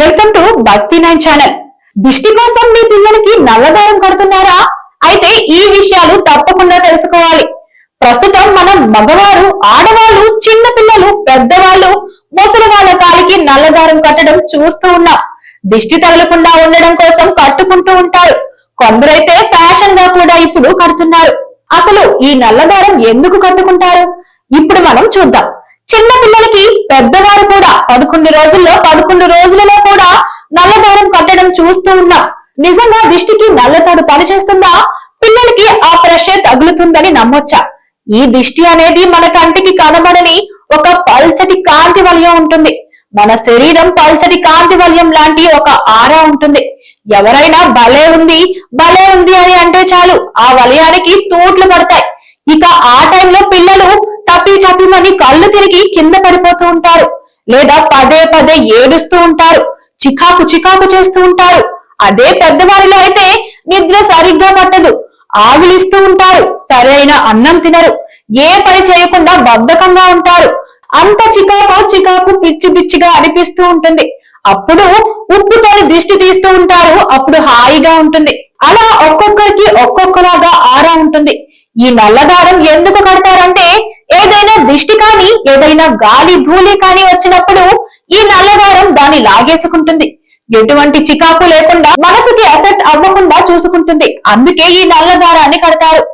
Welcome to Bhakti nine channel. దిష్టి కోసం మీ పిల్లలకి నల్లదారం కడుతున్నారా? అయితే ఈ విషయాలు తప్పకుండా తెలుసుకోవాలి. ప్రస్తుతం మనం మగవారు ఆడవాళ్ళు చిన్న పిల్లలు పెద్దవాళ్ళు ముసలి వాళ్ళ కాలికి నల్లదారం కట్టడం చూస్తూ ఉన్నాం. దిష్టి తగలకుండా ఉండడం కోసం కట్టుకుంటూ ఉంటారు. కొందరైతే ఫ్యాషన్గా కూడా ఇప్పుడు కడుతున్నారు. అసలు ఈ నల్లదారం ఎందుకు కట్టుకుంటారు? ఇప్పుడు మనం చూద్దాం. చిన్న పిల్లలకి పెద్దవారు కూడా పదకొండు రోజుల్లో పదకొండు రోజులలో నల్లదారం కట్టడం చూస్తూ ఉన్నాం. నిజంగా దిష్టికి నల్లతాడు పనిచేస్తుందా? పిల్లలకి ఆ ప్రెషర్ తగులుతుందని నమ్మొచ్చా? ఈ దిష్టి అనేది మన కంటికి కనబడని ఒక పల్చటి కాంతి వలయం ఉంటుంది. మన శరీరం పల్చటి కాంతి వలయం లాంటి ఒక ఆరా ఉంటుంది. ఎవరైనా భలే ఉంది భలే ఉంది అని అంటే చాలు ఆ వలయానికి తోట్లు పడతాయి. ఇక ఆ టైంలో పిల్లలు టపి టపిమని కళ్ళు తిరిగి కింద పడిపోతూ ఉంటారు. లేదా పదే పదే ఏడుస్తూ ఉంటారు. చికాకు చికాకు చేస్తూ ఉంటారు. అదే పెద్దవారిలో అయితే నిద్ర సరిగ్గా పట్టదు. ఆవిలిస్తూ ఉంటారు. సరైన అన్నం తినరు. ఏ పని చేయకుండా బద్ధకంగా ఉంటారు. అంత చికాకు చికాకు పిచ్చి పిచ్చిగా అనిపిస్తూ ఉంటుంది. అప్పుడు ఉప్పుతోని దిష్టి తీస్తూ ఉంటారు. అప్పుడు హాయిగా ఉంటుంది. అలా ఒక్కొక్కరికి ఒక్కొక్కలాగా ఆరా ఉంటుంది. ఈ నల్లదారం ఎందుకు కడతారంటే ఏదైనా దిష్టి కానీ ఏదైనా గాలి ధూళి కానీ వచ్చినప్పుడు ఈ నల్లదారం దాన్ని లాగేసుకుంటుంది. ఎటువంటి చికాకు లేకుండా మనసుకి ఎఫెక్ట్ అవ్వకుండా చూసుకుంటుంది. అందుకే ఈ నల్లదారాన్ని కడతారు.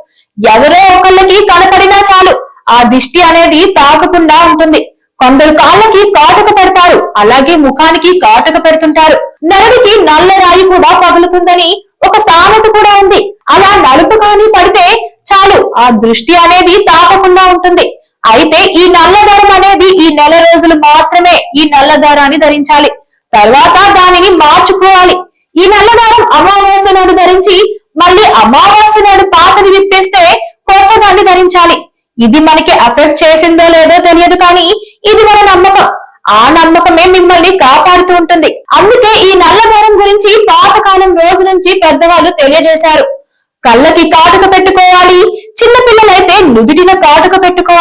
ఎవరో ఒకళ్ళకి కనపడినా చాలు ఆ దిష్టి అనేది తాకకుండా ఉంటుంది. కొందరు కాళ్ళకి కాటుక పెడతారు అలాగే ముఖానికి కాటుక పెడుతుంటారు. నరుడికి నల్ల రాయి కూడా పగులుతుందని ఒక సామెత కూడా ఉంది. అలా నలుపు కానీ పడితే చాలు ఆ దృష్టి అనేది తాకకుండా ఉంటుంది. అయితే ఈ నల్లదారం అనేది ఈ నెల రోజులు మాత్రమే ఈ నల్లదారాన్ని ధరించాలి. తర్వాత దానిని మార్చుకోవాలి. ఈ నల్లదారం అమావాస్య నాడు ధరించి మళ్ళీ అమావాస్య నాడు పాతని విప్పేస్తే కొత్తదాన్ని ధరించాలి. ఇది మనకి అఫెక్ట్ చేసిందో లేదో తెలియదు కానీ ఇది మన నమ్మకం. ఆ నమ్మకమే మిమ్మల్ని కాపాడుతూ ఉంటుంది. అందుకే ఈ నల్లదారం గురించి పాతకాలం రోజు నుంచి పెద్దవాళ్ళు తెలియజేశారు. కళ్ళకి కాటుక పెట్టుకోవాలి. చిన్న పిల్లలైతే నుదుటిన కాటుక పెట్టుకోవాలి.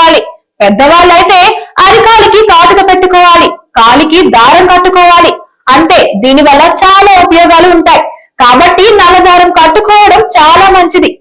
పెద్దవాళ్ళైతే అరికాలికి కాటుక పెట్టుకోవాలి కాలికి దారం కట్టుకోవాలి. అంతే దీని వల్ల చాలా ఉపయోగాలు ఉంటాయి. కాబట్టి నల్లదారం కట్టుకోవడం చాలా మంచిది.